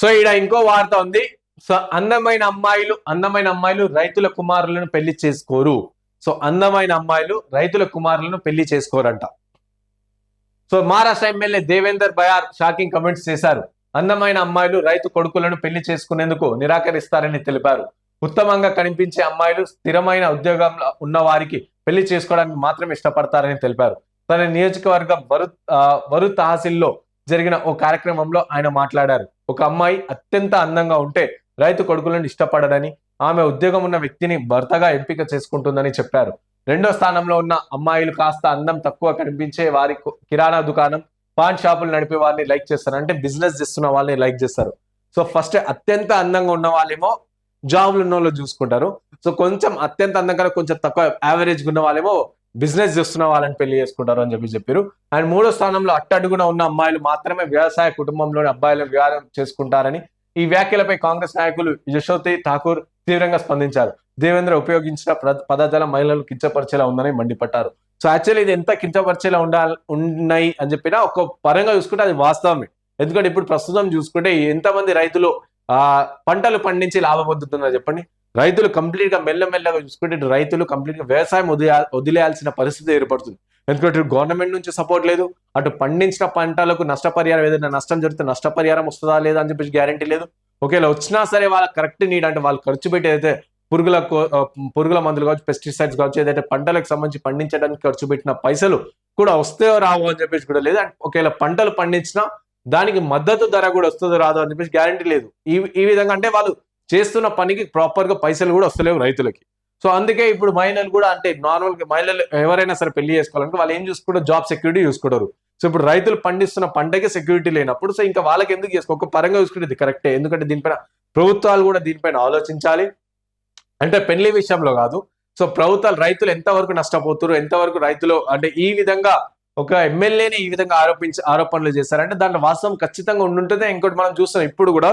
So ఈడ ఇంకో వార్త ఉంది. సో అందమైన అమ్మాయిలు అందమైన అమ్మాయిలు రైతుల కుమారులను పెళ్ళి చేసుకోరు. సో అందమైన అమ్మాయిలు రైతుల కుమారులను పెళ్ళి చేసుకోరంట. So Maharashtra MLA Devender Bhuyar shocking comments చేశారు. అందమైన అమ్మాయిలు రైతు కొడుకులను పెళ్ళి చేసుకునేందుకు నిరాకరిస్తారని తెలిపారు. ఉత్తమంగా కనిపించే అమ్మాయిలు స్థిరమైన ఉద్యోగంలో ఉన్న వారికి పెళ్ళి చేసుకోవడానికి మాత్రం ఇష్టపడతారని తెలిపారు. తన నియోజకవర్గం వరు వరు తహసీల్లో జరిగిన ఓ కార్యక్రమంలో ఆయన మాట్లాడారు. ఒక అమ్మాయి అత్యంత అందంగా ఉంటే రైతు కొడుకులను ఇష్టపడదని ఆమె ఉద్యోగం ఉన్న వ్యక్తిని భర్తగా ఎంపిక చేసుకుంటుందని చెప్పారు. రెండో స్థానంలో ఉన్న అమ్మాయిలు కాస్త అందం తక్కువ కనిపించే వారి కిరాణా దుకాణం పాన్ షాపులు నడిపే వారిని లైక్ చేస్తారు. అంటే బిజినెస్ చేస్తున్న వాళ్ళని లైక్ చేస్తారు. సో ఫస్ట్ అత్యంత అందంగా ఉన్న వాళ్ళేమో జాబ్లు ఉన్న వాళ్ళు చూసుకుంటారు. సో కొంచెం అత్యంత అందంగా కొంచెం తక్కువ యావరేజ్గా ఉన్న వాళ్ళేమో బిజినెస్ చేస్తున్న వాళ్ళని పెళ్ళి చేసుకుంటారు అని చెప్పి చెప్పారు. అండ్ మూడో స్థానంలో అట్టడుగున ఉన్న అమ్మాయిలు మాత్రమే వ్యవసాయ కుటుంబంలోని అబ్బాయిలను వివాహం చేసుకుంటారని ఈ వ్యాఖ్యలపై కాంగ్రెస్ నాయకులు యశోతి ఠాకూర్ తీవ్రంగా స్పందించారు. దేవేంద్ర ఉపయోగించిన పదార్థాల మహిళలు కించపరిచేలా ఉందని మండిపట్టారు సో యాక్చువల్లీ ఇది ఎంత కించపరిచేలా ఉండాలి ఉన్నాయి అని చెప్పినా ఒక పరంగా చూసుకుంటే అది వాస్తవమే. ఎందుకంటే ఇప్పుడు ప్రస్తుతం చూసుకుంటే ఎంతమంది రైతులు ఆ పంటలు పండించి లాభం పొందుతున్నారు చెప్పండి? రైతులు కంప్లీట్గా మెల్లమెల్లగా చూసుకుంటే రైతులు కంప్లీట్గా వ్యవసాయం వదిలే వదిలేయాల్సిన పరిస్థితి ఏర్పడుతుంది. ఎందుకంటే గవర్నమెంట్ నుంచి సపోర్ట్ లేదు. అటు పండించిన పంటలకు నష్టపరిహారం ఏదైనా నష్టం జరిగితే నష్టపరిహారం వస్తుందా లేదా అని చెప్పేసి గ్యారంటీ లేదు. ఒకవేళ వచ్చినా సరే వాళ్ళకి కరెక్ట్ నీడ్ అంటే వాళ్ళు ఖర్చు పెట్టి ఏదైతే పురుగుల పురుగుల మందులు కావచ్చు పెస్టిసైడ్స్ కావచ్చు ఏదైతే పంటలకు సంబంధించి పండించడానికి ఖర్చు పెట్టిన పైసలు కూడా వస్తే రావు అని చెప్పేసి కూడా లేదు. అండ్ ఒకవేళ పంటలు పండించినా దానికి మద్దతు ధర కూడా వస్తుందో రాదో అని చెప్పేసి గ్యారంటీ లేదు. ఈ ఈ విధంగా అంటే వాళ్ళు చేస్తున్న పనికి ప్రాపర్గా పైసలు కూడా వస్తలేవు రైతులకి. సో అందుకే ఇప్పుడు మహిళలు కూడా అంటే నార్మల్గా మహిళలు ఎవరైనా సరే పెళ్ళి చేసుకోవాలంటే వాళ్ళు ఏం చూసుకుంటారు? జాబ్ సెక్యూరిటీ చూసుకుంటారు. సో ఇప్పుడు రైతులు పండిస్తున్న పంటకి సెక్యూరిటీ లేనప్పుడు సో ఇంకా వాళ్ళకి ఎందుకు చేసుకో? ఒక పరంగా చూసుకుంటే కరెక్టే ఎందుకంటే దీనిపైన ప్రభుత్వాలు కూడా దీనిపైన ఆలోచించాలి. అంటే పెళ్ళి విషయంలో కాదు. సో ప్రభుత్వాలు రైతులు ఎంతవరకు నష్టపోతారు ఎంతవరకు రైతులు అంటే ఈ విధంగా ఒక ఎమ్మెల్యేని ఈ విధంగా ఆరోపించి ఆరోపణలు చేశారంటే దాంట్లో వాస్తవం ఖచ్చితంగా ఉండుంటుంది ఇంకోటి మనం చూస్తున్నాం. ఇప్పుడు కూడా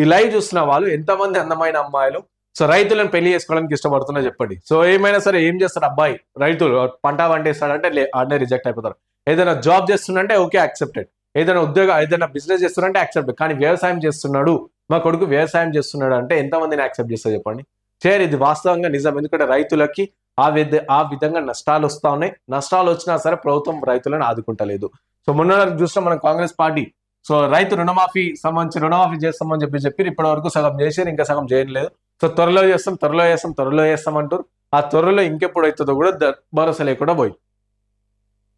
ఈ లైవ్ చూస్తున్న వాళ్ళు ఎంతమంది అందమైన అమ్మాయిలు? సో రైతులను పెళ్ళి చేసుకోవడానికి ఇష్టపడుతున్నా చెప్పండి. సో ఏమైనా సరే ఏం చేస్తారు అబ్బాయి? రైతులు పంట పండిస్తాడంటే ఆడనే రిజెక్ట్ అయిపోతారు. ఏదైనా జాబ్ చేస్తుందంటే ఓకే యాక్సెప్టెడ్ ఏదైనా ఉద్యోగం ఏదైనా బిజినెస్ చేస్తున్నారంటే యాక్సెప్ట్ కానీ వ్యవసాయం చేస్తున్నాడు మా కొడుకు వ్యవసాయం చేస్తున్నాడు అంటే ఎంతమందిని యాక్సెప్ట్ చేస్తారు చెప్పండి? చేయరు ఇది వాస్తవంగా నిజం. ఎందుకంటే రైతులకి ఆ విధ ఆ విధంగా నష్టాలు వస్తా ఉన్నాయి. నష్టాలు వచ్చినా సరే ప్రభుత్వం రైతులను ఆదుకుంటలేదు. సో మొన్న చూసిన మనం కాంగ్రెస్ పార్టీ సో రైతు రుణమాఫీ సంబంధించి రుణమాఫీ చేస్తామని చెప్పి చెప్పి ఇప్పటి వరకు సగం చేసారు ఇంకా సగం చేయలేదు సో త్వరలో చేస్తాం త్వరలో చేస్తాం త్వరలో చేస్తాం అంటారు. ఆ త్వరలో ఇంకెప్పుడు అవుతుందో కూడా భరోసా లేకుండా పోయి.